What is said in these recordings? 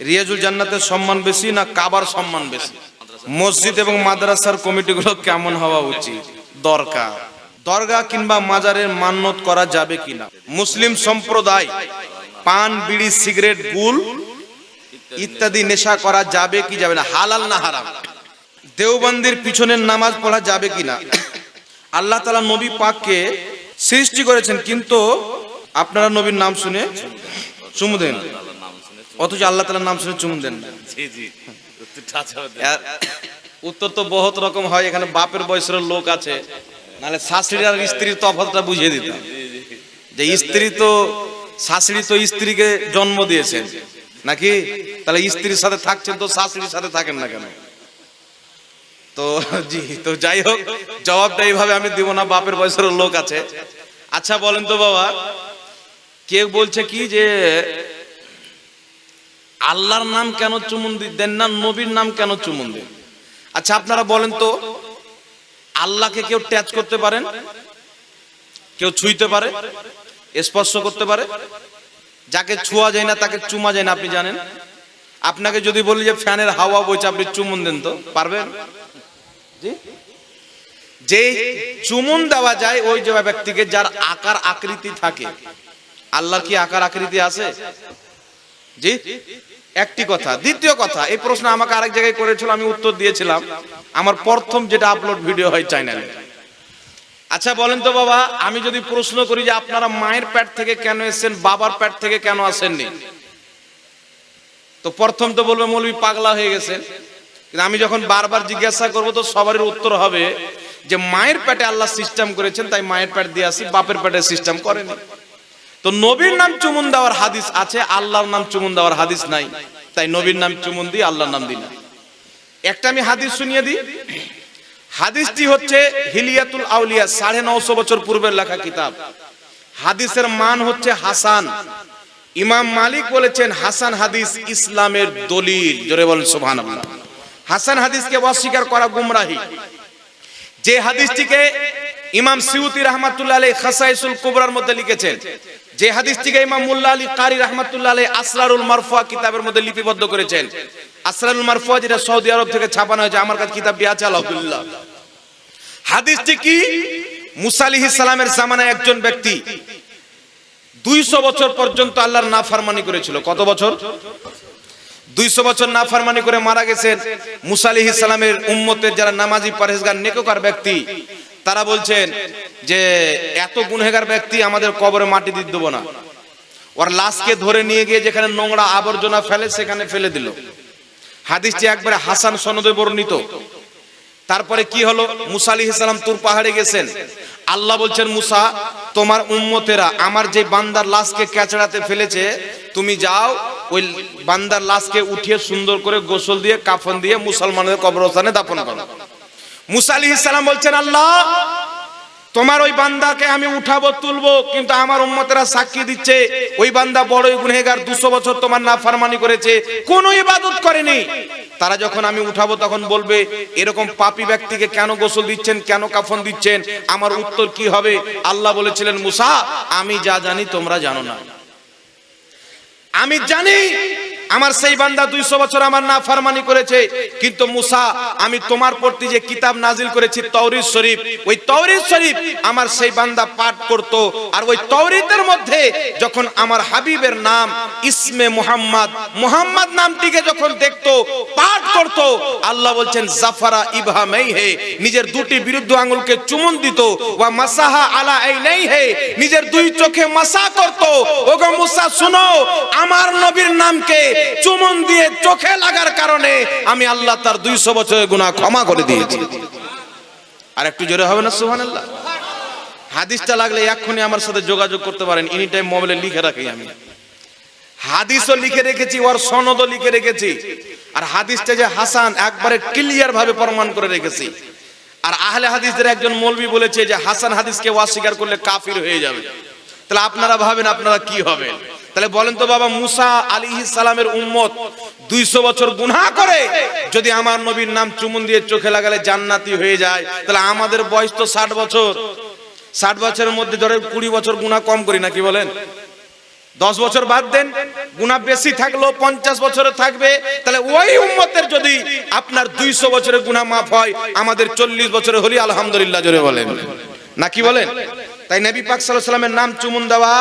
রিয়াজুল জান্নাতের সম্মান বেশি না কাবার সম্মান বেশি? মসজিদ এবং মাদ্রাসার কমিটিগুলো কেমন হওয়া উচিত? দরকার। দরগা কিংবা মাজারের মান্যত করা যাবে কিনা? মুসলিম সম্প্রদায়, পান, বিড়ি, সিগারেট, গুল ইত্যাদি নেশা করা যাবে কি যাবে না? হালাল না হারাম? দেওবন্দির পিছনের নামাজ পড়া যাবে কিনা? আল্লাহ তালা নবী পাককে সৃষ্টি করেছেন, কিন্তু আপনারা নবীর নাম শুনে চুমু দেন। অথচ আল্লাহ তালার নাম শুনে চুমু দেন। জি জি। উত্তর তো বহুত রকম হয় এখানে বাপের বয়সের লোক আছে। নাহলে শাশুড়ি আর স্ত্রীর তফাতটা বুঝিয়ে দিত। যে স্ত্রী তো শাশুড়ি তো স্ত্রীকে জন্ম দিয়েছেন। নাকি? তাহলে স্ত্রীর সাথে থাকছেন তো শাশুড়ির সাথে থাকেন না কেন? তো জি তো যাই হোক জবাবটা এইভাবে আমি দিব না বাপের বয়সের লোক আছে। আচ্ছা বলেন তো বাবা কেউ বলছে কি যে আল্লাহর নাম কেন চুমুন দেন না, নবীর নাম কেন চুমুন দেন? আচ্ছা আপনারা বলেন তো, আল্লাহকে কেউ ট্যাচ করতে পারেন? কেউ ছুঁইতে পারে? স্পর্শ করতে পারে? যাকে ছোঁয়া যায় না, তাকে চুমা যায় না, আপনি জানেন? আপনাকে যদি বলি যে ফ্যানের হাওয়া বইছে, আপনি চুমুন দেন তো, পারবেন? যে চুমুন দেওয়া যায়, ওই যে ব্যক্তিকে যার আকার আকৃতি থাকে। আল্লাহর কি আকার আকৃতি আছে? জি? একটি কথা। দ্বিতীয় কথা, এই প্রশ্ন আমাকে আরেক জায়গায় করেছিল, আমি উত্তর দিয়েছিলাম। আমার প্রথম যেটা আপলোড ভিডিও হয় চ্যানেলে আচ্ছা বলেন তো বাবা, আমি যদি প্রশ্ন করি যে আপনারা মায়ের প্যাট থেকে কেন এসেছেন, বাবার প্যাট থেকে কেন আসেননি? তো প্রথম তো বলবে মৌলবি পাগলা হয়ে গেছেন। কিন্তু আমি যখন বারবার জিজ্ঞাসা করব, তো সবারই উত্তর হবে যে, মায়ের পেটে আল্লাহ সিস্টেম করেছেন, তাই মায়ের প্যাট দিয়ে আসি, বাপের পেটে সিস্টেম করেনি। তো নবীর নাম চুমুন দেওয়ার হাদিস আছে, আল্লাহর নাম চুমুন দেওয়ার হাদিস নাই। তাই নবীর নাম চুমুন দিই, আল্লাহর নাম দিই না। একটা আমি হাদিস শুনিয়ে দিই। হাদিসটি হচ্ছে হিলিয়াতুল আউলিয়া, সাড়ে নশো বছর পূর্বের লেখা কিতাব। হাদিসের মান হচ্ছে হাসান। ইমাম মালিক বলেছেন, হাসান হাদিস ইসলামের দলিল। জোরে বলেন, সুবহানাল্লাহ। হাসান হাদিসকে অস্বীকার করা গুমরাহি। যে হাদিসটিকে ইমাম সিউতি রহমাতুল্লাহ আলী খাসাইসুল কুবরার মধ্যে লিখেছেন যে হাদিস হাদিসটিকে ইমাম মুল্লা আলী কারি রহমাতুল্লাহ আলী আসরারুল মারফুয়া কিতাবের মধ্যে লিপিবদ্ধ করেছেন। আসরারুল মারফুয়া যেটা সৌদি আরব থেকে ছাপানো হয়েছে, আমার কাছে কিতাবটি আছে, আলহামদুলিল্লাহ। হাদিসটি কি? মুসা আলাইহিস সালামের জামানায় একজন ব্যক্তি দুইশো বছর পর্যন্ত আল্লাহর নাফরমানি করেছিল। কত বছর? দুইশো বছর নাফরমানি করে মারা গেছেন মুসা আলাইহিস সালামের উম্মতের যারা নামাজি পরহেজগার, নেককার ব্যক্তি। তারা বলছেন যে এত গুনহেগার ব্যক্তি আমাদের কবরে মাটি দিয়ে দেবো না। ওর লাশকে ধরে নিয়ে গিয়ে যেখানে নোংরা আবর্জনা ফেলে সেখানে ফেলে দিল। হাদিসটি একবারে হাসান সনদে বর্ণিত। তারপরে কি হলো? মুসা আলী ইসলাম তুর পাহাড়ে গেছেন। আল্লাহ বলছেন, মুসা, তোমার উম্মতেরা আমার যে বান্দার লাশকে ক্যাচড়াতে ফেলেছে, তুমি যাও, ওই বান্দার লাশকে উঠিয়ে সুন্দর করে গোসল দিয়ে, কাফন দিয়ে মুসলমানের কবরস্থানে দাফন করো। মুসা আলী বলছেন, আল্লাহ, তোমার ওই বান্দাকে আমি উঠাবো, তুলবো, কিন্তু আমার উম্মতেরা সাক্ষী দিচ্ছে, ওই বান্দা বড়ই গুনহেগার, দুশো বছর তোমার না ফারমানি করেছে, কোনো ইবাদত করেনি। তারা যখন আমি উঠাবো, তখন বলবে, এরকম পাপী ব্যক্তিকে কেন গোসল দিচ্ছেন, কেন কাফন দিচ্ছেন? আমার উত্তর কি হবে? আল্লাহ বলেছিলেন, মুসা, আমি যা জানি তোমরা জানো না। আমি জানি আমার সেই বান্দা দুইশো বছর আমার না ফারমানি করেছে। কিন্তু মুসা, আমি তোমার প্রতি যে কিতাব নাজিল করেছি তৌরিদ শরীফ, ওই তৌরিদ শরীফ আমার সেই বান্দা পাঠ করত। আর ওই তৌরিদের মধ্যে যখন আমার হাবিবের নাম ইসমে মুহাম্মদ মুহাম্মদ নামটিকে যখন দেখতো, পাঠ করত, আল্লাহ বলছেন, জাফারা ইবহামেই হে নিজের দুটি বিরুদ্ধ আঙ্গুলকে চুমন দিত। ওয়া মাসাহা আলা এই নেই হে নিজের দুই চোখে মাসা করত। ওগো মুসা, শুনো, আমার নবীর নামকে চুমন দিয়ে চোখে লাগার কারণে আমি আল্লাহ তার দুইশো বছরের গুনাহ ক্ষমা করে দিয়েছি। আর একটু জোরে হবে না, সুবহানাল্লাহ? হাদিসটা লাগলে এক্ষুনি আমার সাথে যোগাযোগ করতে পারেন এনি টাইম মোবাইলে লিখে রাখি আমি। হাদিসও লিখে রেখেছি, ওর সনদও লিখে রেখেছি। আর হাদিসটা যে হাসান একবারে ক্লিয়ার ভাবে প্রমাণ করে রেখেছি। আর আহলে হাদিসদের একজন মৌলবি বলেছে যে হাসান হাদিসকে অস্বীকার করলে কাফির হয়ে যাবে। তাহলে আপনারা ভাবেন, আপনারা কি হবে তাহলে বলেন তো বাবা, মুসা আলী সালামের উম্মত দুইশো বছর গুনাহ করে যদি আমার নবীর নাম চুমুন দিয়ে চোখে লাগালে জান্নাতি হয়ে যায়, তাহলে আমাদের বয়স তো ষাট বছর। ষাট বছরের মধ্যে ধরে কুড়ি বছর গুনাহ কম করি নাকি বলেন? দশ বছর বাদ দেন গুণা বেশি থাকল পঞ্চাশ বছরে থাকবে। তাহলে ওই উম্মতের যদি আপনার দুইশো বছরের গুণা মাফ হয়, আমাদের চল্লিশ বছরে হলি আলহামদুলিল্লাহ, জোরে বলেন। নাকি বলেন? তাই নবী পাক সাল্লামের নাম চুমুন দেওয়া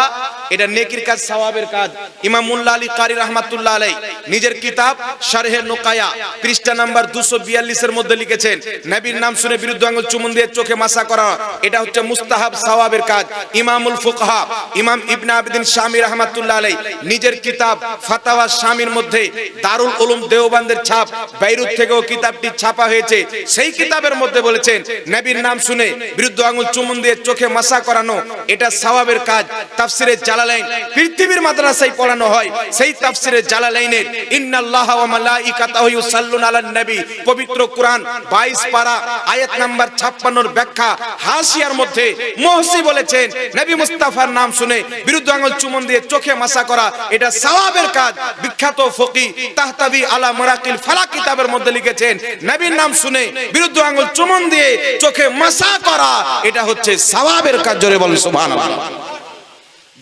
এটা নেকির কাজ, সওয়াবের কাজ। ইমাম মুল্লা আলী কারি রাহমাতুল্লাহ আলাই নিজের কিতাব শারহে নোকায়া, পৃষ্ঠা নাম্বার 242 এর মধ্যে লিখেছেন, নবীর নাম শুনে বিরুদ্ধ আঙ্গুল চুমুন দিয়ে চোখে মাসা করা, এটা হচ্ছে মুস্তাহাব সওয়াবের কাজ। ইমামুল ফুকহা, ইমাম ইবনে আবিদিন শামী রাহমাতুল্লাহ আলাই নিজের কিতাব ফাতাওয়া শামীর মধ্যে দারুল উলুম দেওবন্দের ছাপ, বাইরুত থেকেও কিতাবটি ছাপা হয়েছে, সেই কিতাবের মধ্যে বলেছেন, নবীর নাম শুনে বিরুদ্ধ আঙ্গুল চুমুন দিয়ে চোখে মাসা করানো, এটা সওয়াবের কাজ। তাফসিরে জালালাইন। পৃথিবীর মাদ্রাসায় পড়ানো হয় সেই তাফসিরে জালালাইনের। ইন্নাল্লাহ ওয়া মালাইকাতাহু ইউসাল্লুনা আলান নবী। পবিত্র কোরআন 22 পারা, আয়াত নাম্বার 56 এর ব্যাখ্যা হাসিয়ার মধ্যে মুহসি বলেছেন, নবী মুস্তাফার নাম শুনে বিরুদ্ধ আঙ্গুল চুমন দিয়ে চোখে মাসা করা, এটা সওয়াবের কাজ। বিখ্যাত ফকি তাহতাবি আলা মারাকিল ফালাক কিতাবের মধ্যে লিখেছেন, নবীর নাম শুনে বিরুদ্ধ আঙ্গুল চুমন দিয়ে চোখে মাসা করা, এটা হচ্ছে সওয়াবের কাজ। জোরে বলেন, সুবহানাল্লাহ।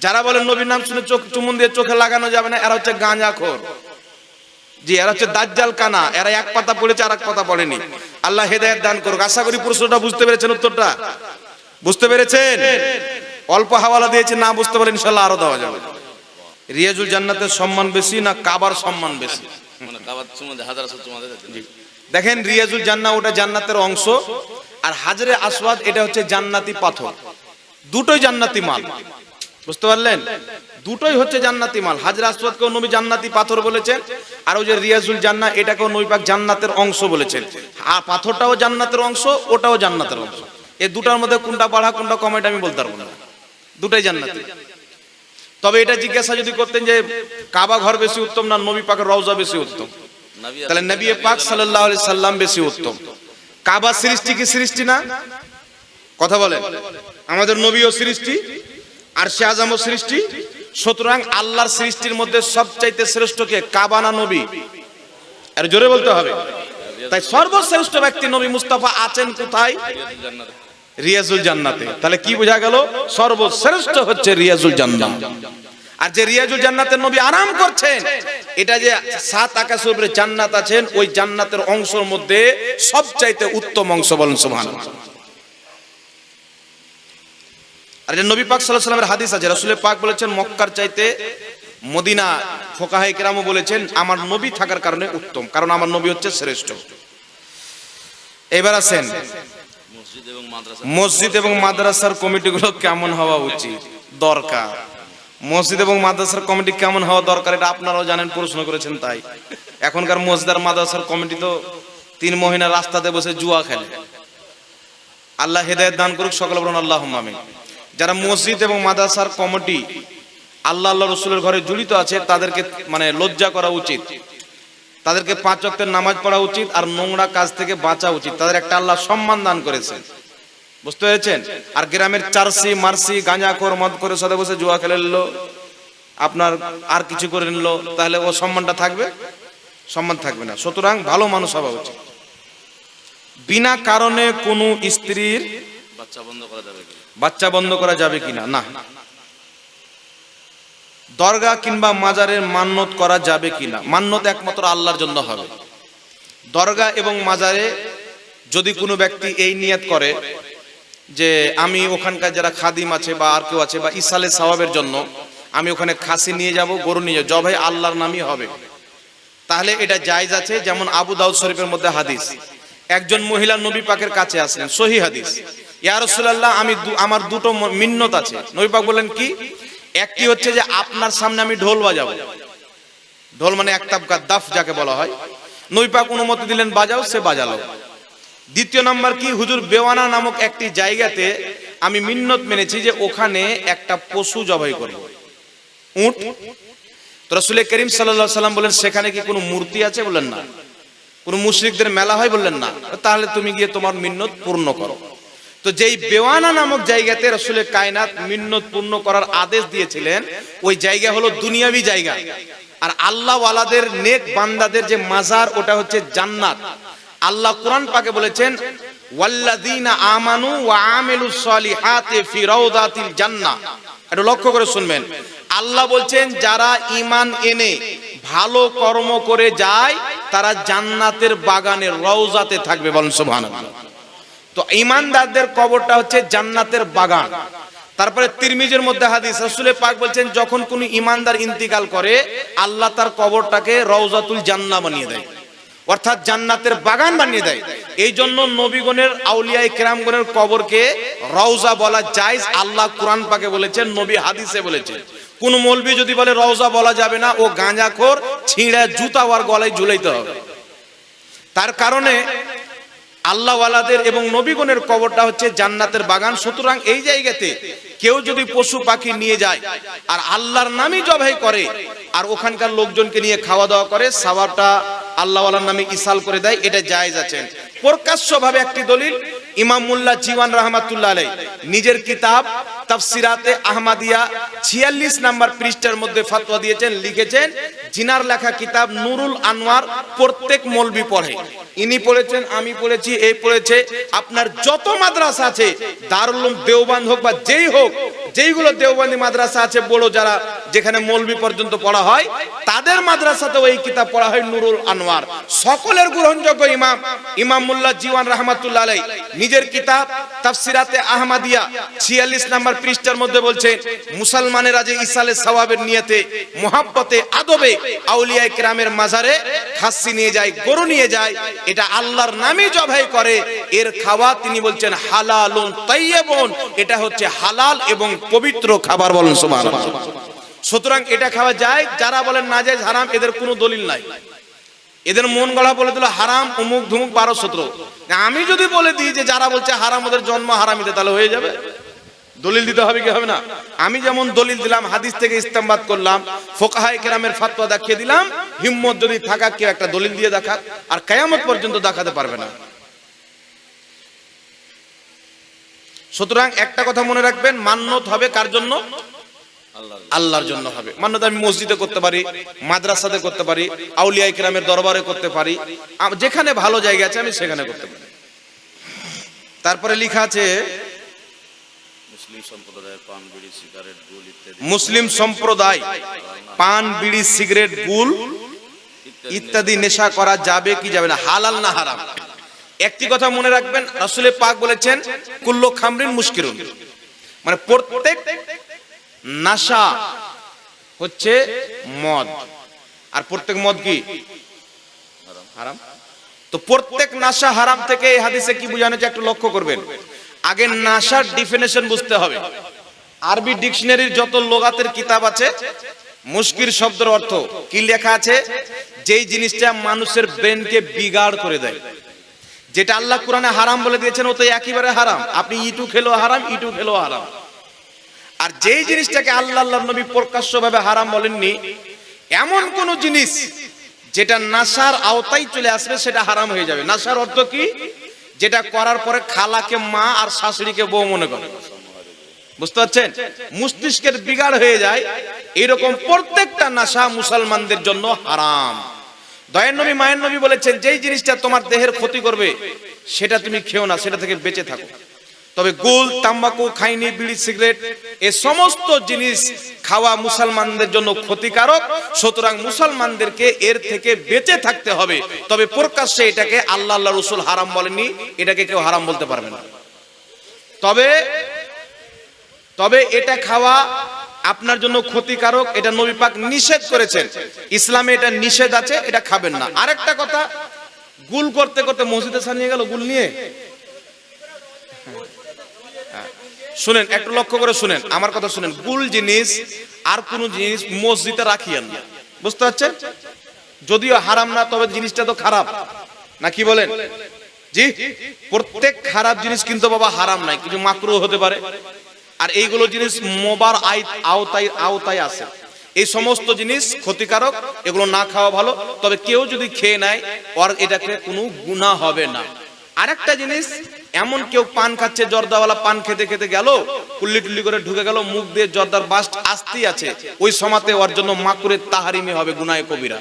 যারা বলেন নবীর নাম শুনে চোখ চুমুন দিয়ে চোখে লাগানো যাবে না এরা হচ্ছে গাঁজাখোর। জি এরা হচ্ছে দাজ্জাল কানা এরা এক পাতা পড়েছে আর এক পাতা পড়েনি। আল্লাহ হেদায়েত দান করুক। আশা করি প্রশ্নটা বুঝতে পেরেছেন উত্তরটা? বুঝতে পেরেছেন? অল্প হাওয়ালা দিয়েছে না বুঝতে পারেন ইনশাল্লাহ আরও দেওয়া যাবে। রিয়াজুল জান্নাতের সম্মান বেশি না কাবার সম্মান বেশি? মানে দেখেন রিয়াজুল জান্না ওটা জান্নাতের অংশ আর হাজরে আসওয়াদ এটা হচ্ছে জান্নাতি পাথর। দুটোই জান্নাতি মাল। বুঝতে পারলেন? দুটোই হচ্ছে জান্নাতি মাল। হাজরে নবী জান্নাতি পাথর বলেছেন, আর ওই যে রিয়াজুল জান্না এটাকেও নবী পাক জান্নাতের অংশ বলেছেন। আর পাথরটাও জান্নাতের অংশ, ওটাও জান্নাতের অংশ। এই দুটার মধ্যে কোনটা বাড়া, কোনটা কম, এটা আমি বলতে পারব না। দুটাই জান্নাতি। তবে এটা জিজ্ঞাসা যদি করতেন যে, কাবা ঘর বেশি উত্তম না নবী পাকের রওজা বেশি উত্তম? তাহলে নবী পাক সাল্লাল্লাহু আলাইহি সাল্লাম বেশি উত্তম। কাবা সৃষ্টি কি সৃষ্টি না? কথা বলেন। আমাদের নবী ও সৃষ্টি আর শাহজামও সৃষ্টি? সুতরাং আল্লাহর সৃষ্টির মধ্যে সবচাইতে শ্রেষ্ঠ কে? কাবা না নবী? আর জোরে বলতে হবে। তাই সর্বশ্রেষ্ঠ ব্যক্তি নবী মুস্তাফা আছেন কোথায়? রিয়াজুল জান্নাতে। তাহলে কি বোঝা গেল? সর্বশ্রেষ্ঠ হচ্ছে রিয়াজুল জান্নাত। আর যে রিয়াজুল জান্নাতের নবী আরাম করছেন, এটা যে সাত আকাশের উপরে জান্নাত আছেন, ওই জান্নাতের অংশের মধ্যে সবচাইতে উত্তম অংশ বলেন সুবহানাল্লাহ। আর এটা নবী পাক আলাইহি সাল্লামের হাদিস আছে, রাসূলের পাক বলেছেন, মক্কার চাইতে মদিনা ফোকাহে কেরামও বলেছেন, আমার নবী থাকার কারণে উত্তম, কারণ আমার নবী হচ্ছে শ্রেষ্ঠ। এবার আছেন মসজিদ এবং মাদ্রাসার কমিটিগুলো কেমন হওয়া উচিত? দরকার। মসজিদ এবং মাদ্রাসার কমিটি কেমন হওয়া দরকার, এটা আপনারাও জানেন, প্রশ্ন করেছেন তাই। এখনকার মসজিদ আর মাদ্রাসার কমিটি তো তিন মহিনা রাস্তাতে বসে জুয়া খেলে। আল্লাহ হেদায়েত দান করুক, সকল বলুন আল্লাহ আমিন। যারা মসজিদ এবং মাদ্রাসার কমিটি আল্লাহ আল্লাহ রসুলের ঘরে জড়িত আছে, তাদেরকে মানে লজ্জা করা উচিত। তাদেরকে পাঁচ ওয়াক্তের নামাজ পড়া উচিত আর নোংরা কাজ থেকে বাঁচা উচিত। তাদের একটা আল্লাহ সম্মান দান করেছে বুঝতে পেরেছেন? আর গ্রামের চারসি, মারসি গাঁজা কর মদ করে সাথে বসে জুয়া খেলে নিল। আপনার আর কিছু করে নিল, তাহলে ও সম্মানটা থাকবে? সম্মান থাকবে না। সুতরাং ভালো মানুষ হওয়া উচিত। বিনা কারণে কোনো স্ত্রীর বাচ্চা বন্ধ করা যাবে কিনা? না। দরগা কিংবা মাজারের মান্যত করা যাবে কিনা? মান্যত একমাত্র আল্লাহর জন্য হবে। দরগা এবং মাজারে যদি কোনো ব্যক্তি এই নিয়ত করে যে আমি ওখানকার যারা খাদিম আছে বা আর কেউ আছে বা ইসালে সওয়াবের জন্য আমি ওখানে খাসি নিয়ে যাব, গরু নিয়ে যাব জবাই আল্লাহর নামই হবে। তাহলে এটা জায়জ আছে, যেমন আবু দাউদ শরীফের মধ্যে হাদিস। একজন মহিলা নবী পাকের কাছে আসলেন, সহি হাদিস। ইয়া রাসূলুল্লাহ, আমি আমার দুটো মিন্নত আছে। নবী পাক বললেন, কি? একটি হচ্ছে যে আপনার সামনে আমি ঢোল বাজাবো। ঢোল মানে একটা দাফ যাকে বলা হয়। নৈপাক পাক অনুমতি দিলেন, বাজাও, সে বাজালো। দ্বিতীয় নাম্বার কি? হুজুর বেওয়ানা নামক একটি জায়গাতে আমি মিন্নত মেনেছি যে ওখানে একটা পশু জবাই করব। উট? রসুল করিম সাল্লাল্লাহু সাল্লাম বলেন, সেখানে কি কোনো মূর্তি আছে? বললেন, না। কোনো মুশরিকদের মেলা হয়? বললেন, না। তাহলে তুমি গিয়ে তোমার মিন্নত পূর্ণ করো। তো যেই বেওয়ানা নামক জায়গাতে রসুলের কায়নাত মিন্নত পূর্ণ করার আদেশ দিয়েছিলেন, ওই জায়গা হলো দুনিয়াবি জায়গা। আর আল্লাহ ওয়ালাদের নেক বান্দাদের যে মাজার, ওটা হচ্ছে জান্নাত। আল্লাহ কোরআন পাকে বলেছেন, ওয়াল্লাযীনা আমানু ওয়া আমিলুস সলিহাতি ফি রাউদাতিল জান্নাহ এটা লক্ষ্য করে শুনবেন। আল্লাহ বলছেন, যারা ইমান এনে ভালো কর্ম করে যায়, তারা জান্নাতের বাগানের রওজাতে থাকবে। বলেন সুবহানাল্লাহ। তো ইমানদারদের কবরটা হচ্ছে জান্নাতের বাগান। তারপরে তিরমিজের মধ্যে হাদিস, রাসূলে পাক বলছেন, যখন কোন ইমানদার ইন্তিকাল করে, আল্লাহ তার কবরটাকে রওজাতুল জান্নাহ বানিয়ে দেয়। অর্থাৎ জান্নাতের বাগান বানিয়ে দেয়। এই জন্য নবীগণের আউলিয়াই কেরামগণের কবরকে রওজা বলা জায়েজ। আল্লাহ কোরআন পাকে বলেছেন, নবী হাদিসে বলেছেন, কোন মৌলবি যদি বলে রওজা বলা যাবে না, ও গাঁজাখোর, ছিঁড়া জুতা ওর গলায় ঝুলাইতে হবে। তার কারণে আল্লাহওয়ালাদের এবং নবীগণের কবরটা হচ্ছে জান্নাতের বাগান। সুতরাং এই জায়গাতে কেউ যদি পশু পাখি নিয়ে যায় আর আল্লাহর নামই জবাই করে আর ওখানকার লোকজনকে নিয়ে খাওয়া দাওয়া করে সাবাবটা আল্লাহওয়ালার নামে ইসাল করে দেয়, এটা জায়েজ আছেন প্রকাশ্যভাবে একটি দলিল ইমাম মুল্লাহ জীওয়ান রহমাতুল্লাহ আলাই নিজের কিতাব তাফসিরাতে আহমাদিয়া ছিয়াল্লিশ নাম্বার পৃষ্ঠার মধ্যে ফতোয়া দিয়েছেন, লিখেছেন, জিনার লেখা কিতাব নুরুল আনোয়ার প্রত্যেক মলবি পড়ে। ইনি পড়েছেন, আমি পড়েছি এই পড়েছে, আপনার যত মাদ্রাসা আছে, দারুল উলুম দেওবান হোক বা যেই হোক, যেইগুলো দেওবান্দি মাদ্রাসা আছে বড় যারা যেখানে মৌলবি পর্যন্ত পড়া হয়, তাদের মাদ্রাসাতেও এই কিতাব পড়া হয় নুরুল আনোয়ার সকলের গ্রহণযোগ্য ইমাম ইমাম মুল্লাহ জীওয়ান রহমাতুল্লাহ আলাই নিজের কিতাব তাফসিরাতে আহমাদিয়া ছিয়াল্লিশ নাম্বার পৃষ্ঠার মধ্যে বলছেন মুসলমানেরা যে ইসালে সওয়াবের নিয়েতে, মোহাব্বতে, আদবে আউলিয়া কেরামের মাজারে খাসি নিয়ে যায়, গরু নিয়ে যায়, এটা আল্লাহর নামে জবাই করে। এর খাওয়া তিনি বলছেন হালালুন তাইয়্যিবুন, এটা হচ্ছে হালাল এবং পবিত্র খাবার বলেন সুবহানাল্লাহ। সুতরাং এটা খাওয়া যায়, যারা বলেন না যায় হারাম, এদের কোনো দলিল নাই। এদের মন গড়া বলে দিল, হারাম অমুক ধুমুক বারো সতেরো আমি যদি বলে দিই যে যারা বলছে হারাম ওদের জন্ম হারামিতে তাহলে হয়ে যাবে। দলিল দিতে হবে কি হবে না? আমি যেমন দলিল দিলাম, হাদিস থেকে ইস্তেমবাদ করলাম ফোকাহাই কেরামের ফাতোয়া দেখিয়ে দিলাম, হিম্মত যদি থাকা, কেউ একটা দলিল দিয়ে দেখাক, আর কেয়ামত পর্যন্ত দেখাতে পারবে না। সুতরাং একটা কথা মনে রাখবেন, মান্যত হবে কার জন্য? আল্লাহর জন্য হবে। মান্যত আমি মসজিদে করতে পারি, মাদ্রাসাতে করতে পারি, আউলিয়া ইকরামের দরবারে করতে পারি। যেখানে ভালো জায়গা আছে আমি সেখানে করতে পারি। তারপরে লেখা আছে, মুসলিম সম্প্রদায় পান, বিড়ি, সিগারেট, গুল ইত্যাদি নেশা করা যাবে কি যাবে না, হালাল না হারাম। একটি কথা মনে রাখবেন রাসূলে পাক বলেছেন, কুল্লু খামরিন মুশকিরুন মানে প্রত্যেক নাশা হচ্ছে মদ। আর প্রত্যেক মদ কি? হারাম। তো প্রত্যেক নাশা হারাম থেকে এই হাদিসে কি বোঝানো হচ্ছে একটু লক্ষ্য করবেন। আগে নাশার ডিফিনেশন বুঝতে হবে। আরবি ডিকশনারির যত লোগাতের কিতাব আছে মুশকির শব্দের অর্থ কি লেখা আছে? যেই জিনিসটা মানুষের ব্রেনকে বিগাড় করে দেয়। যেটা আল্লাহ কোরআনে হারাম বলে দিয়েছেন, ও তো একেবারে হারাম। আপনি ইটু খেলো হারাম, ইটু খেলো হারাম। আর যেই জিনিসটাকে আল্লাহ আল্লাহ নবী প্রকাশ্যভাবে হারাম বলেননি, এমন কোন জিনিস যেটা নাসার আওতায় চলে আসবে সেটা হারাম হয়ে যাবে। নাসার অর্থ কি? যেটা করার পরে খালাকে মা আর শাশুড়িকে বউ মনে করে। বুঝতে পারছেন? মস্তিষ্কের বিগাড় হয়ে যায়। এরকম প্রত্যেকটা নাশা মুসলমানদের জন্য হারাম। দয়ের নবী, মায়ের নবী বলেছেন, যেই জিনিসটা তোমার দেহের ক্ষতি করবে, সেটা তুমি খেও না, সেটা থেকে বেঁচে থাকো। তবে গোল, তাম্বাকু, খাইনি, বিড়ি, সিগারেট, এ সমস্ত জিনিস খাওয়া মুসলমানদের জন্য ক্ষতিকারক। সুতরাং মুসলমানদেরকে এর থেকে বেঁচে থাকতে হবে। তবে প্রকাশ্যে এটাকে আল্লাহ আল্লাহ রসুল হারাম বলেনি এটাকে কেউ হারাম বলতে পারবে না। তবে তবে এটা খাওয়া আপনার জন্য ক্ষতিকারক, এটা নবী পাক নিষেধ করেছেন। ইসলামে এটা নিষেধ আছে, এটা খাবেন না। আরেকটা কথা, গুল করতে করতে মসজিদে সানিয়ে গেল, গুল নিয়ে হ্যাঁ। শুনেন, একটু লক্ষ্য করে শুনেন, আমার কথা শুনেন। গুল জিনিস আর কোন জিনিস মসজিদে রাখিয়েন না। বুঝতে পারছেন? যদিও হারাম না, তবে জিনিসটা তো খারাপ। না কি বলেন? জি, প্রত্যেক খারাপ জিনিস কিন্তু বাবা হারাম নাই কিছু মাকরু হতে পারে। আর এইগুলো জিনিস মোবার আওতায় আওতায় আছে। এই সমস্ত জিনিস ক্ষতিকারক, এগুলো না খাওয়া ভালো। তবে কেউ যদি খেয়ে নেয় আর এটাকে কোনো গুণা হবে না। আরেকটা জিনিস, এমন কেউ পান খাচ্ছে, জর্দাওয়ালা পান খেতে খেতে গেল, কুল্লি টুল্লি করে ঢুকে গেল, মুখ দিয়ে জর্দার বাস্ট আসতেই আছে। ওই সমাতে ওর জন্য মাকুরের তাহারিমি হবে গুনায় কবিরা।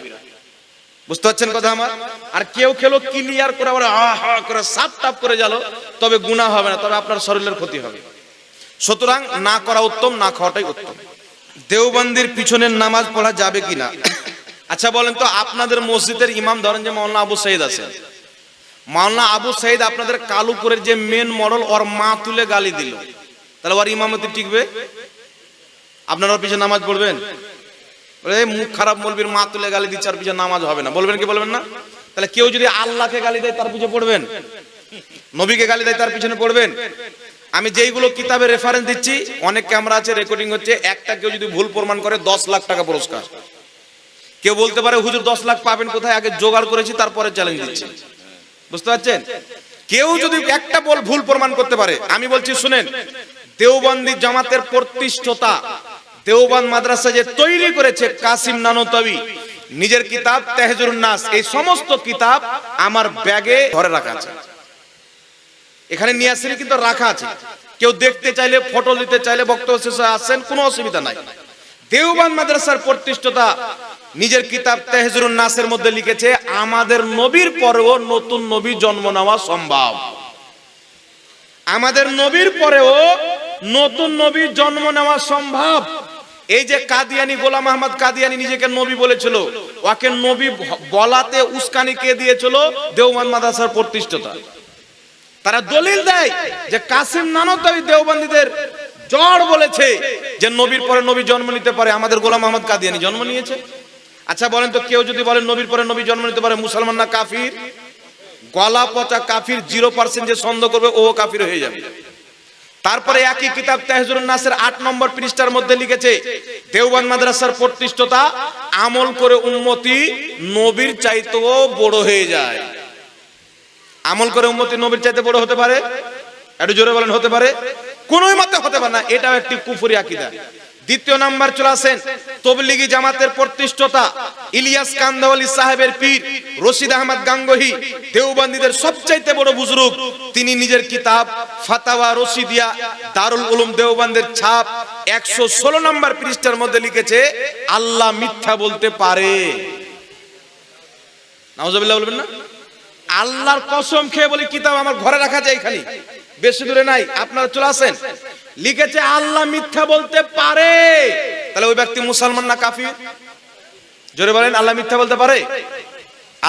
বুঝতে পারছেন কথা আমার? আর কেউ খেলো ক্লিয়ার করে আবার হা, করে সাপ টাপ করে গেল, তবে গুনাহ হবে না, তবে আপনার শরীরের ক্ষতি হবে। সুতরাং না করা উত্তম, না খাওয়াটাই উত্তম। দেওবন্দির পিছনের নামাজ পড়া যাবে কিনা? আচ্ছা বলেন তো, আপনাদের মসজিদের ইমাম ধরেন যে মাওলানা আবু সাইদ আছেন। মাওলানা আবু সাইদ আপনাদের কালুপুরের যে মেন মডেল ওর মা তুলে গালি দিল। তাহলে ওর ইমামতি টিকবে আপনারা পিছনে নামাজ পড়বেন? মুখ খারাপ বলবির মা তুলে গালি দিচ্ছে, আর পিছনে নামাজ হবে না। বলবেন কি বলবেন না? তাহলে কেউ যদি আল্লাহকে গালি দেয়, তার পিছনে পড়বেন? নবীকে গালি দেয়, তার পিছনে পড়বেন? আমি যেইগুলো কিতাবে রেফারেন্স দিচ্ছি, অনেক ক্যামেরা আছে রেকর্ডিং হচ্ছে, একটা কেউ যদি ভুল প্রমাণ করে, দশ লাখ টাকা পুরস্কার। কেউ বলতে পারে, হুজুর, দশ লাখ পাবেন কোথায়? আগে জোগাড় করেছি, তারপরে চ্যালেঞ্জ দিচ্ছি। বুঝতে পারছেন? কেউ যদি একটা বল ভুল প্রমাণ করতে পারে, আমি বলছি শুনেন, দেওবন্দি জামাতের প্রতিষ্ঠতা, দেওবন্দ মাদ্রাসা যে তৈরি করেছে কাসিম নানতাবি, নিজের কিতাব তেহজুর নাস, এই সমস্ত কিতাব আমার ব্যাগে ধরে রাখা আছে। এখানে নিয়ে আসেনি কিন্তু রাখা আছে। কেউ দেখতে চাইলে, ফটো দিতে চাইলে বক্তব্য শেষে আসেন কোনো অসুবিধা নাই। দেওবান মাদ্রাসার প্রতিষ্ঠতা নিজের কিতাব তেহজুরুন নাসের মধ্যে লিখেছে, আমাদের নবীর পরেও নতুন নবী জন্ম নেওয়া সম্ভব। আমাদের নবীর পরেও নতুন নবী জন্ম নেওয়া সম্ভব। এই যে কাদিয়ানি, গোলাম আহমদ কাদিয়ানি নিজেকে নবী বলেছিল, ওকে নবী বলাতে উস্কানি কে দিয়েছিল? দেওবান মাদ্রাসার প্রতিষ্ঠাতা। তারা দলিল দেয় যে কাসিম নানতাবি দেওবন্দীদের জড় বলেছে যে নবীর পরে নবী জন্ম নিতে পারে। আমাদের গোলাম আহমদ কাদিয়ানি জন্ম নিয়েছে। আচ্ছা বলেন তো, কেউ যদি বলেন নবীর পরে নবী জন্ম নিতে পারে মুসলমান না কাফির? গলা পচা কাফির জিরো পার্সেন্ট যে সন্দেহ করবে, ও কাফির হয়ে যাবে। তারপরে একই কিতাব তেহজুরুন নাসের আট নম্বর পৃষ্ঠার মধ্যে লিখেছে দেওবান মাদ্রাসার প্রতিষ্ঠতা আমল করে উন্মতি নবীর চাইতেও বড় হয়ে যায়। আমল করে উন্মতি নবীর চাইতে বড় হতে পারে? একটু জোরে বলেন, হতে পারে? কোন মতে হতে পারে না, এটাও একটি কুফরি আকীদা। দ্বিতীয় নাম্বার চলে আসেন তবলিগি জামাতের প্রতিষ্ঠতা ইলিয়াস কান্দাওয়ালি সাহেবের পীর রশিদ আহমদ গাঙ্গহি, দেওবন্দীদের সবচাইতে বড় বুজুর্গ। তিনি নিজের কিতাব ফাতাওয়া রশিদিয়া দারুল উলুম দেওবন্দের ছাপ একশো ষোলো নম্বর পৃষ্ঠার মধ্যে লিখেছে, আল্লাহ মিথ্যা বলতে পারে। নাউজুবিল্লাহ বলবেন না? আল্লাহর কসম খেয়ে বলি, কিতাব আমার ঘরে রাখা যায় খালি বেশি দূরে নাই, আপনারা চলে আসেন। লিখেছে, আল্লাহ মিথ্যা বলতে পারে। তাহলে ওই ব্যক্তি মুসলমান না কাফি জোরে বলেন, আল্লাহ মিথ্যা বলতে পারে?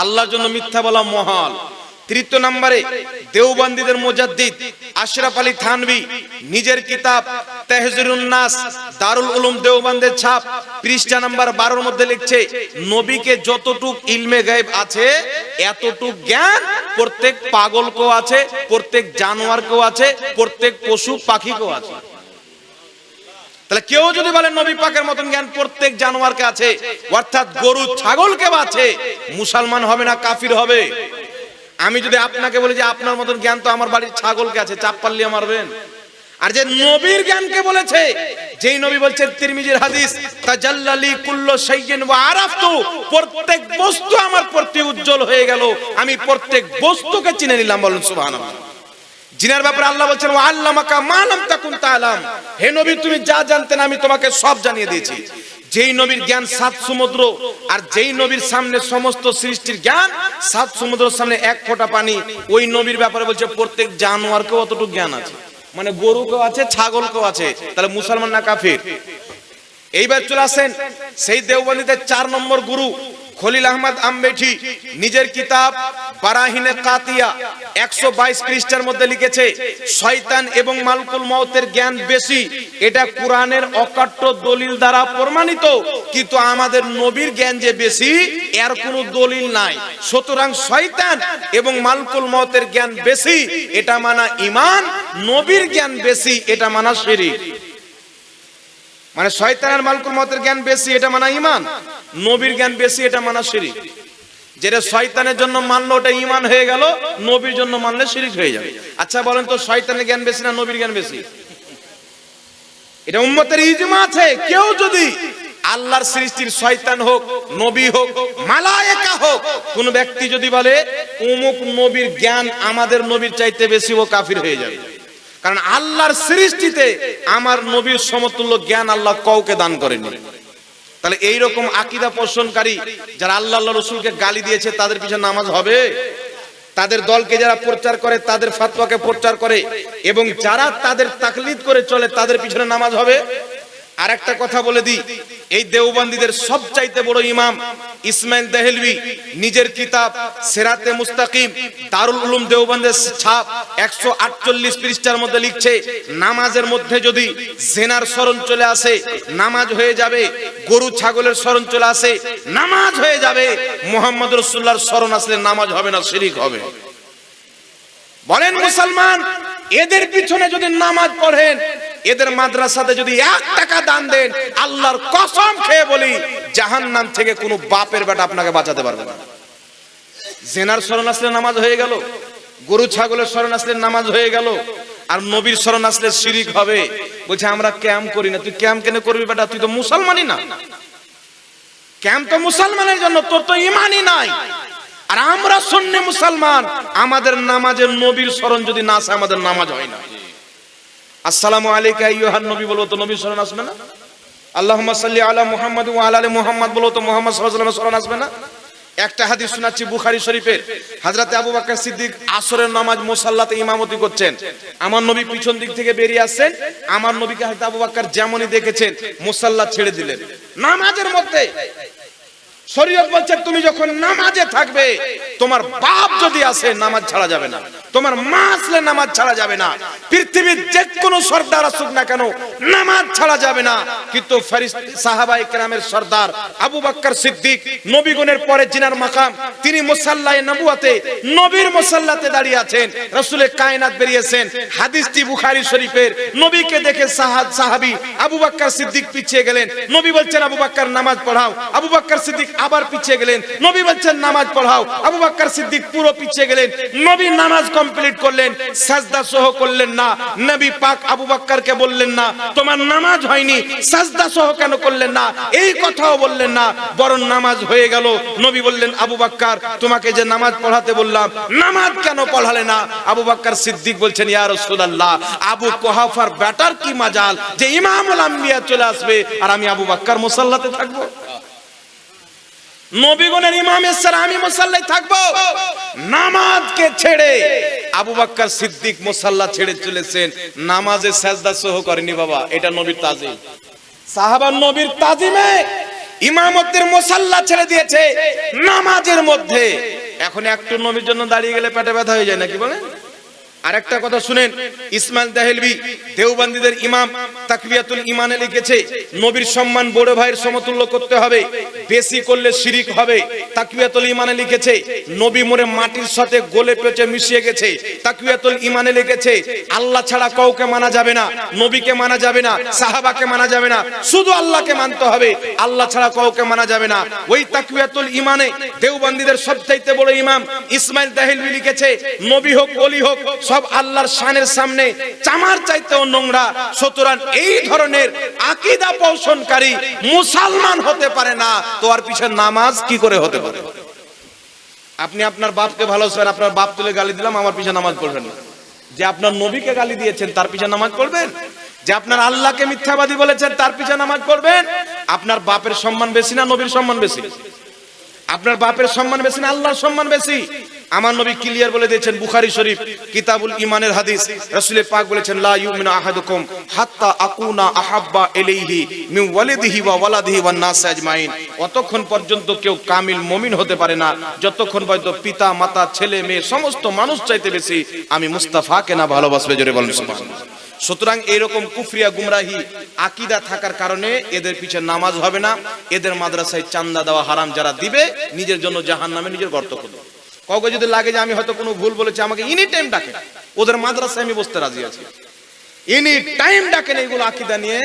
আল্লাহর জন্য মিথ্যা বলা মহাল তৃতীয় নম্বরে দেওবন্দীদের মুজাদ্দিদ আশরাফ আলী থানভী, নিজের কিতাব তেহজুরুন নাস, দারুল উলুম দেওবন্দের ছাপ, পৃষ্ঠা নাম্বার বারোর মধ্যে লিখছে, নবীকে যতটুক ইলমে গায়েব আছে, এতটুক জ্ঞান প্রত্যেক পাগলকেও আছে, প্রত্যেক জানোয়ারকেও আছে, প্রত্যেক পশু পাখিকেও আছে। তাহলে কেউ যদি বলে নবী পাকের মতন জ্ঞান প্রত্যেক জানোয়ারকে আছে, অর্থাৎ গরু ছাগল ছাগলকে আছে মুসলমান হবে না, কাফির হবে। আমি যদি আপনাকে বলি যে আপনার মতন জ্ঞান তো আমার বাড়ির ছাগলকে আছে চাপ পাল্লিয়ে মারবেন। আর যে নবীর জ্ঞানকে বলেছে, যেই নবী বলছেন তিরমিজির হাদিস তাজাল্লালি কুল্লু শাইইন ওয়া আরাফতু প্রত্যেক বস্তু আমার প্রতি উজ্জ্বল হয়ে গেল। আমি প্রত্যেক বস্তুকে চিনে নিলাম, বলুন সুবহানাল্লাহ। জিনার ব্যাপারে আল্লাহ বলছেন ও আল্লামাকা মা লাম তাকুন তাআলাম হে নবী, তুমি যা জানতেন আমি তোমাকে সব জানিয়ে দিয়েছি। যেই নবীর জ্ঞান সাত সমুদ্র আর যেই নবীর সামনে সমস্ত সৃষ্টির জ্ঞান, সাত সমুদ্রের সামনে এক ফোঁটা পানি, ওই নবীর ব্যাপারে বলছে প্রত্যেক জানোয়ারকেও অতটুকু জ্ঞান আছে। মানে গরুকেও আছে, ছাগলকেও আছে, তাহলে মুসলমান না কাফির? এইবার চলে আসেন সেই দেওবন্দিতে চার নম্বর গুরু খলিল আহমদ আম্বেঠি নিজের কিতাব বারাহিনে কাতিয়া একশো বাইশ পৃষ্ঠার মধ্যে লিখেছে, শয়তান এবং মালকুল মৌতের জ্ঞান বেশি। এটা কোরআনের অকাট্য দলিল দ্বারা প্রমাণিত। কিন্তু আমাদের নবীর জ্ঞান যে বেশি, এর কোনো দলিল নাই। সুতরাং শয়তান এবং মালকুল মৌতের জ্ঞান বেশি, এটা মানা ইমান নবীর জ্ঞান বেশি, এটা মানা শিরিক। মানে শয়তানের মালকুল মতের জ্ঞান বেশি, এটা মানা ইমান নবীর জ্ঞান বেশি, এটা মানা শিরিক। যেটা শয়তানের জন্য মানলো, ওটা ইমান হয়ে গেল, নবীর জন্য মানলে শিরিক হয়ে যাবে। আচ্ছা বলেন তো, শয়তানের জ্ঞান বেশি না নবীর জ্ঞান বেশি? এটা উম্মতের ইজমা আছে। কেউ যদি আল্লাহর সৃষ্টির শয়তান হোক, নবী হোক, মালায়েকা হোক, কোন ব্যক্তি যদি বলে অমুক নবীর জ্ঞান আমাদের নবীর চাইতে বেশি ও কাফির হয়ে যাবে। কারণ আল্লাহর সৃষ্টিতে আমার নবীর সমতুল্য জ্ঞান আল্লাহ কাউকে দান করেনি। তাহলে এই রকম আকিদা পোষণকারী যারা আল্লাহ রসুলকে গালি দিয়েছে, তাদের পিছনে নামাজ হবে? তাদের দলকে যারা প্রচার করে, তাদের ফাতোয়াকে প্রচার করে এবং যারা তাদের তাকলিদ করে চলে, তাদের পিছনে নামাজ হবে? আর একটা কথা বলে দিই। এই দেওবন্দীদের সবচাইতে বড় ইমাম ইসমাইল দেহেলভি, নিজের কিতাব সেরাতে মুস্তাকিম, দারুল উলুম দেওবন্দের ছাপ একশো আটচল্লিশ পৃষ্ঠার মধ্যে লিখছে, নামাজের মধ্যে যদি জেনার স্মরণ চলে আসে, নামাজ হয়ে যাবে, গরু ছাগলের স্মরণ চলে আসে, নামাজ হয়ে যাবে, মোহাম্মদ রসুল্লাহর স্মরণ আসলে নামাজ হবে না, শিরিক হবে। বলেন মুসলমান, এদের পিছনে যদি নামাজ পড়েন এদের মাদ্রাসাতে যদি এক টাকা দান দেন, আল্লাহর কসম খেয়ে বলি, জাহান্নাম থেকে কোনো বাপের বেটা আপনাকে বাঁচাতে পারবে না। জেনার স্মরণ আসলে নামাজ হয়ে গেল, গরু ছাগলের স্মরণ আসলে নামাজ হয়ে গেল, আর নবীর স্মরণ আসলে শিরিক হবে। বলছে, আমরা ক্যাম্প করি না। তুই ক্যাম্প কেন করবি বেটা? তুই তো মুসলমানই না। ক্যাম্প তো মুসলমানের জন্য, তোর তো ইমানই নাই। আর আমরা সন্নি মুসলমান, আমাদের নামাজের নবীর স্মরণ যদি না আসে, আমাদের নামাজ হয় না। আসসালামু আলাইকা ইউহান নবী বলব তো নবী স্মরণ আসবে না? আল্লাহুম্মা সাল্লি আলা মুহাম্মাদ ওয়া আলা আলি মুহাম্মাদ বলব তো মুহাম্মদ সাল্লাল্লাহু আলাইহি স্মরণ আসবে না? একটা হাদিস শোনাচ্ছি বুখারী শরীফের। হযরতে আবু বকর সিদ্দিক আসরের নামাজ মুসাল্লাতে ইমামতি করছেন। আমার নবী পিছন দিক থেকে বেরিয়ে আসছেন। আমার নবীকে হযরত আবু বকর যেমনই দেখেছেন মুসাল্লা ছেড়ে দিলেন। নামাজের মধ্যে শরীয়ত বলছে, তুমি যখন নামাজে থাকবে, তোমার বাপ যদি আসে, নামাজ ছাড়া যাবে না। তোমার মা আসলে নামাজ ছাড়া যাবে না। পৃথিবীর যে কোনো সর্দার আসুক না কেন, নামাজ ছাড়া যাবে না। কিন্তু সাহাবাই কেরামের সর্দার আবু বাক্কর সিদ্দিক, নবীগণের পরে জিনার মাকাম, তিনি মুসাল্লায় নবুয়াতে নবীর মুসাল্লাতে দাঁড়িয়ে আছেন। রাসূলের কায়নাত বেরিয়েছেন। হাদিসটি বুখারী শরীফের। নবীকে দেখে সাহাদ, সাহাবী আবু বাক্কর সিদ্দিক পিছিয়ে গেলেন। নবী বলছেন, আবু বাক্কর, নামাজ পড়াও। আবু বাক্কর সিদ্দিক আবার পিছিয়ে গেলেন। নবী বলছেন, নামাজ পড়াও। আবু বাক্কর সিদ্দিক পুরো পিছিয়ে গেলেন। নবী নামাজ কমপ্লিট করলেন, সাজদা সহ করলেন না। নবী পাক আবু বাক্করকে বললেন না, তোমার নামাজ হয়নি, সাজদা সহ কেন করলেন না? এই কথাও বললেন না, বরং নামাজ হয়ে গেল। নবী বললেন, আবু বাক্কার তোমাকে যে নামাজ পড়াতে বললাম, নামাজ কেন পড়ালে না? আবু বাক্কার সিদ্দিক বলছেন, ইয়া রাসূলুল্লাহ, আবু কোহাফার ব্যাটার কি মাজাল, যে ইমামুল আম্বিয়া চলে আসবে, আর আমি আবু বাক্কার মুসাল্লাতে থাকব? নবীগণের ইমাম এসের আমি মুসাল্লায় থাকব। নামাজকে ছেড়ে আবু বাক্কার সিদ্দিক মুসাল্লা ছেড়ে চলেছেন। নামাজে সাজদা সহ করেনি বাবা, এটা নবীর তাজিম। সাহাবার নবীর তাজিমে ইমামতের মুসাল্লা ছেড়ে দিয়েছে, নামাজের মধ্যে। এখন একটু নবীর জন্য দাঁড়িয়ে গেলে পেটে ব্যথা হয়ে যায় নাকি বলেন? আরেকটা কথা শুনেন, ইসমাইল দেহেলবি দেওবন্দীদের ইমাম, তাকবিয়াতুল ইমানে লিখেছে, নবীর সম্মান বড় ভাইয়ের সমতুল্য করতে হবে, বেশি করলে শিরিক হবে। তাকবিয়াতুল ইমানে লিখেছে, নবী মোরে মাটির সাথে গলে পেঁচে মিশিয়ে গেছে। তাকবিয়াতুল ইমানে লিখেছে, আল্লাহ ছাড়া কাউকে মানা যাবে না, নবীকে মানা যাবে না, সাহাবাকে মানা যাবে না, শুধু আল্লাহকে মানতে হবে, আল্লাহ ছাড়া কাউকে মানা যাবে না। ওই তাকবিয়াতুল ইমানে দেওবন্দীদের সবচাইতে বড় ইমাম ইসমাইল দেহেলবি লিখেছে, নবী হোক, ওলি হোক সব আল্লাহর শানের সামনে, চামার চাইতেও নোংরা। সুতরাং এই ধরনের আকীদা পোষণকারী মুসলমান হতে পারে না। তো আর পিছনে নামাজ কি করে হতে পারে? আপনি আপনার বাপকে ভালোবাসেন আপনার বাপ তুলে গালি দিলাম, আমার পিছনে নামাজ পড়বেন না। যে আপনার নবীকে গালি দিয়েছেন, তার পিছনে নামাজ পড়বেন? যে আপনার আল্লাহকে মিথ্যাবাদী বলেছেন, তার পিছনে নামাজ পড়বেন? আপনার বাপের সম্মান বেশি না নবীর সম্মান বেশি? আপনার বাপের সম্মান বেশি না আল্লাহর সম্মান বেশি? আমার নবী ক্লিয়ার বলে দিয়েছেন বুখারী শরীফ, কিতাবুল ইমানের হাদিস রাসূলের পাক বলেছেন, লা ইউমিনু আহাদুকুম হাত্তা আকুনা আহাব্বা ইলাইহি মিন ওয়ালিদিহি ওয়া ওয়ালাদিহি ওয়ান নাস আজমাইন। অতক্ষণ পর্যন্ত কেউ কামিল মুমিন হতে পারে না। যতক্ষণ পর্যন্ত পিতা, মাতা, ছেলে, মেয়ে, সমস্ত মানুষ চাইতে বেশি আমি মুস্তাফাকে না ভালোবাসবে, জোরে বলেন সুবহানাল্লাহ। সুতরাং এরকম কুফরিয়া গুমরাহি আকিদা থাকার কারণে এদের পিছে নামাজ হবে না, এদের মাদ্রাসায় চান্দা দেওয়া হারাম যারা দিবে, নিজের জন্য জাহান নামে নিজের গর্ত করবে কাউকে যদি লাগে যে আমি হয়তো কোনো ভুল বলেছি, আমাকে এনি টাইম ডাকে। ওদের মাদ্রাসায় আমি বসতে রাজি আছি। এনি টাইম ডাকেন এইগুলো আকিদা নিয়ে,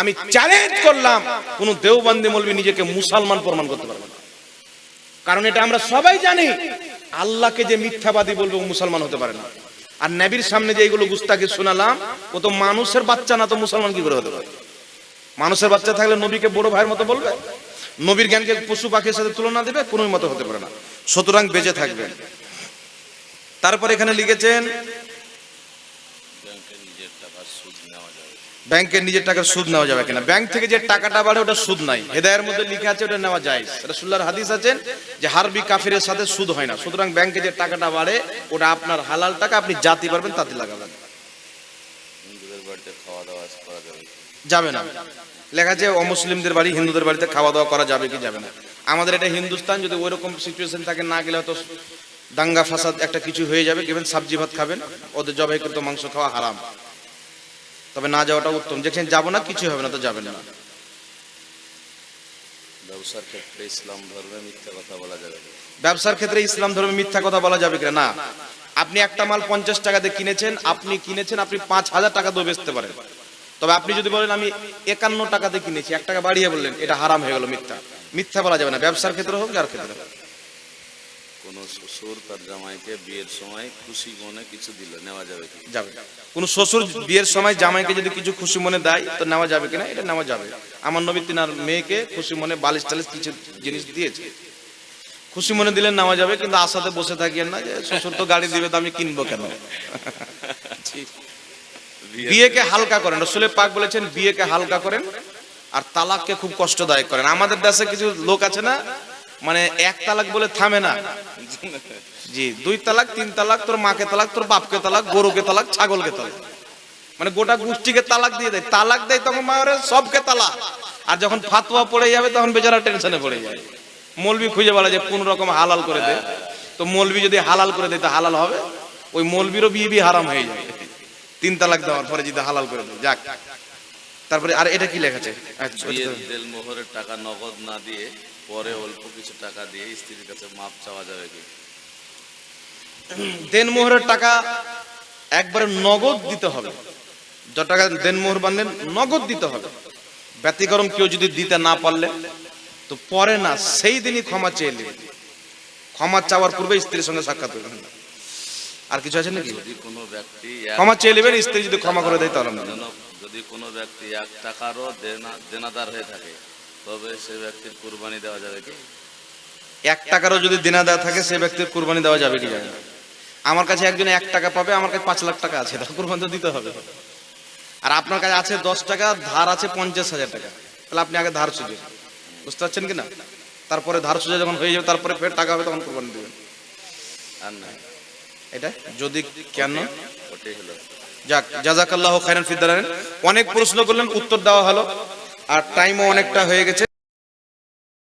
আমি চ্যালেঞ্জ করলাম, কোন দেওবন্দি মলবি নিজেকে মুসলমান প্রমাণ করতে পারবে না। কারণ এটা আমরা সবাই জানি, আল্লাহকে যে মিথ্যাবাদী বলবে মুসলমান হতে পারে না। আর নবীর সামনে যে এইগুলো গুস্তাকে শোনালাম, ও তো মানুষের বাচ্চা না, তো মুসলমান কি করে হতে পারে? মানুষের বাচ্চা থাকলে নবীকে বড় ভাইয়ের মতো বলবে? নবীর জ্ঞানকে পশু পাখির সাথে তুলনা দেবে? কোনো মতো হতে পারে না। সুতরাং বেঁচে থাকবে তারপর এখানে লিখেছেন ব্যাংকের নিজের টাকার সুদ নেওয়া যাবে ব্যাংকের নিজের টাকার সুদ নেওয়া যাবে কিনা। ব্যাংক থেকে যে টাকাটা বাড়ে, ওটা সুদ নাই। হেদায়ের মধ্যে লিখে আছে, ওটা নেওয়া যায়। রাসূলুল্লাহর হাদিস আছেন যে, হারবি কাফিরের সাথে সুদ হয় না। সুতরাং ব্যাংকে যে টাকাটা বাড়ে, ওটা আপনার হালাল টাকা, আপনি জাতি পারবেন, তাতে লাগাবেন। যাবে না। লেখা আছে, অমুসলিমদের বাড়ি, হিন্দুদের বাড়িতে খাওয়া দাওয়া করা যাবে কি যাবে না। আমাদের এটা হিন্দুস্তান, যদি ওইরকম সিচুয়েশন থাকে, না গেলে হয়তো দাঙ্গা ফাসাদ একটা কিছু হয়ে যাবে। কেবেন সবজি ভাত খাবেন, ওদের জবাই করতে মাংস খাওয়া হারাম। তবে না যাওয়াটা উত্তম। যেখানে যাব না কিছু হবে না তো যাবেন না। ব্যবসার ক্ষেত্রে ইসলাম ধর্মে মিথ্যা কথা বলা যাবে না। ব্যবসার ক্ষেত্রে ইসলাম ধর্মে মিথ্যা কথা বলা যাবে কিনা? না। আপনি একটা মাল পঞ্চাশ টাকা দিয়ে কিনেছেন আপনি কিনেছেন আপনি পাঁচ হাজার টাকা দিয়ে বেচতে পারেন। তবে আপনি যদি বলেন আমি একান্ন টাকাতে কিনেছি এক টাকা বাড়িয়ে বললেন এটা হারাম হয়ে গেল মিথ্যা। মিথ্যা বলা যাবে না। ব্যবসার ক্ষেত্রে হোক যার ক্ষেত্রে হোক। কোন শ্বশুর তার জামাইকে বিয়ের সময় খুশি মনে কিছু দিল নেওয়া যাবে কি? যাবে। কোন শ্বশুর বিয়ের সময় জামাইকে যদি কিছু খুশি মনে দেয় তো নেওয়া যাবে কিনা এটা নেওয়া যাবে। আমার নবী তিনার মেয়েকে খুশি মনে বালিশ টালিশ কিছু জিনিস দিয়েছে। খুশি মনে দিলে নেওয়া যাবে কিন্তু আশাতে বসে থাকিয়েন না যে শ্বশুর তো গাড়ি দিবে তো আমি কিনবো কেন? বিয়ে বিয়েকে হালকা করেন। রসুল পাক বলেছেন বিয়েকে হালকা করেন আর তালাককে খুব কষ্টদায়ক করেন। আমাদের দেশে কিছু লোক আছে না মানে এক তালাক বলে থামে না। জি দুই তালাক তিন তালাক তোর মাকে তালাক তোর বাপকে তালাক গরুকে তালাক ছাগলকে তালাক। মানে গোটা গোষ্ঠীকে তালাক দিয়ে দেয়। তালাক দেয় তখন মায়ের সবকে তালাক। আর যখন ফাতোয়া পড়ে যাবে তখন বেচারা টেনশনে পড়ে যায়। মৌলবি খুঁজে বলা যায় কোন রকম হালাল করে দেয় তো মৌলবি যদি হালাল করে দেয় তো হালাল হবে? ওই মৌলবিরও বিয়ে বিয়ে হারাম হয়ে যাবে তিন তালাক দেওয়ার পরে যদি হালাল করে দেয় যাক। তারপরে আর এটা কি লেখা আছে? আচ্ছা, মোহরের টাকা নগদ না দিয়ে পরে অল্প কিছু টাকা দিয়ে স্ত্রীর কাছে মাপ চাওয়া যাবে কি? দেনমোহরের টাকা একবারে নগদ দিতে হবে। যত টাকা দেনমোহর বানলেন নগদ দিতে হবে। ব্যতিক্রম কেউ যদি দিতে না পারলে তো পরে না সেই দিনই ক্ষমা চেয়ে নেবে। ক্ষমা চাওয়ার পূর্বে স্ত্রীর সঙ্গে সাক্ষাৎ করবেন না। আর কিছু আছে নাকি? যদি কোনো ব্যক্তি ক্ষমা চেয়ে নেবেন স্ত্রী যদি ক্ষমা করে দেয় তাহলে যদি কোনো ব্যক্তি এক টাকারও দেনাদার হয়ে থাকে তবে সে ব্যক্তির কুরবানি দেওয়া যাবে কি? এক টাকারও যদি দেনা দেওয়া থাকে সে ব্যক্তির কুরবানি দেওয়া যাবে কি যাবে আমার কাছে একজন এক টাকা পাবে আমার কাছে পাঁচ লাখ টাকা আছে তার কুরবানি তো দিতে হবে। আর আপনার কাছে আছে দশ টাকা ধার আছে পঞ্চাশ হাজার টাকা। তাহলে আপনি আগে ধার সুঝে বুঝতে পারছেন কি না? তারপরে ধার সুঝে যখন হয়ে যাবে তারপরে ফের টাকা হবে তখন কুরবানি দেবেন। আর না। এটা? যদি কেন? যাক জাজাকাল্লাহ খাইরান ফিদ্দারান অনেক প্রশ্ন করলেন উত্তর দেওয়া হলো। আর টাইমও অনেকটা হয়ে গেছে।